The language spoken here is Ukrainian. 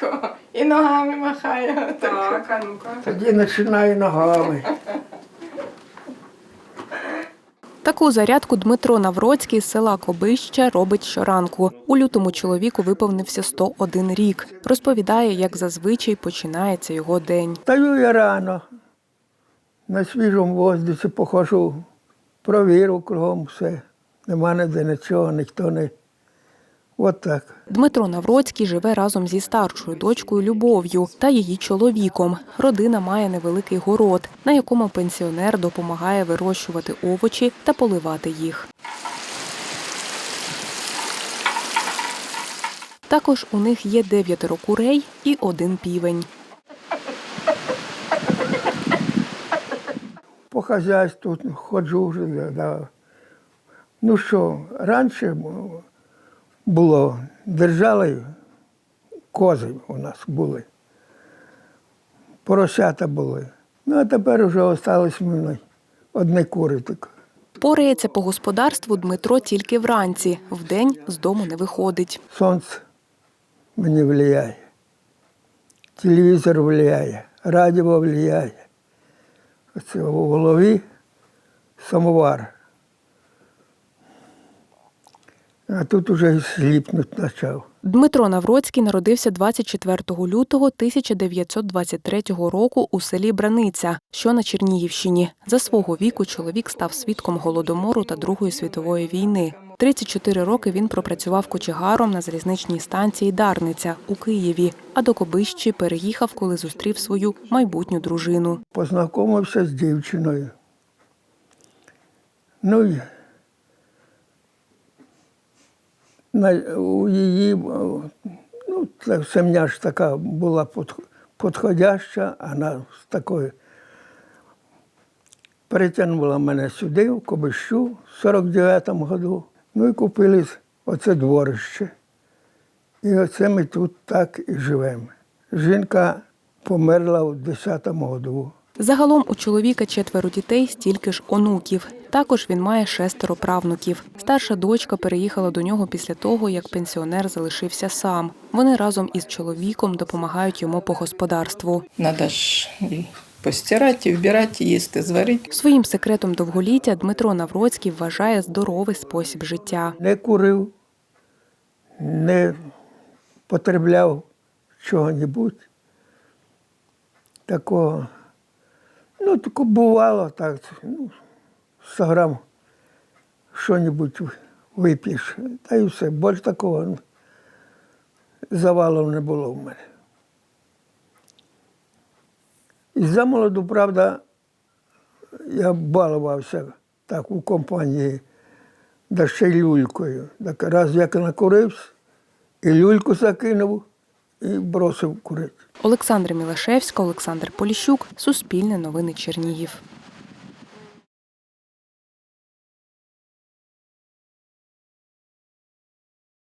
Тако. І ногами махає. отако. Так, а ну-ка. Тоді починаю ногами. Таку зарядку Дмитро Навроцький з села Кобище робить щоранку. У лютому чоловіку виповнився 101 рік. Розповідає, як зазвичай починається його день. Стаю я рано. На свіжому воздусі похожу, провірю кругом все. Нема ніде нічого, ніхто не. От так. Дмитро Навроцький живе разом зі старшою дочкою Любов'ю та її чоловіком. Родина має невеликий город, на якому пенсіонер допомагає вирощувати овочі та поливати їх. Також у них є дев'ятеро курей і один півень. По хазяйству ходжу вже. Да. Ну що, раніше було, держали кози у нас були. Поросята були. Ну, а тепер вже осталось мене одне кури тільки. Порається по господарству Дмитро тільки вранці. Вдень з дому не виходить. Сонце мені впливає, телевізор впливає, радіо впливає. Оце в голові самовар. А тут уже сліпнуть почав. Дмитро Навроцький народився 24 лютого 1923 року у селі Браниця, що на Чернігівщині. За свого віку чоловік став свідком голодомору та Другої світової війни. 34 роки він пропрацював кочегаром на залізничній станції Дарниця у Києві, а до Кобищі переїхав, коли зустрів свою майбутню дружину. Познайомився з дівчиною. Ну, і на, у її, ну, сім'я ж така була підходяща, вона з такою перетягнула мене сюди, в Кобищу, в 49-му году. Ну і купили оце дворище. І оце ми тут так і живемо. Жінка померла в 10-му году. Загалом у чоловіка четверо дітей, стільки ж онуків. Також він має шестеро правнуків. Старша дочка переїхала до нього після того, як пенсіонер залишився сам. Вони разом із чоловіком допомагають йому по господарству. Надо ж постирати, вбирати, їсти, зварити. Своїм секретом довголіття Дмитро Навроцький вважає здоровий спосіб життя. не курив, не потребляв чого-небудь такого. Ну, тако бувало так, ну, 100 грам що-небудь вип'єш, та й все. Більш такого ну, завалу не було в мене. І замолоду, правда, я балувався так у компанії, да ще й люлькою. Так раз як накурився, і люльку закинув, і бросив курити. Олександр Мілашевська, Олександр Поліщук, Суспільне новини Чернігів.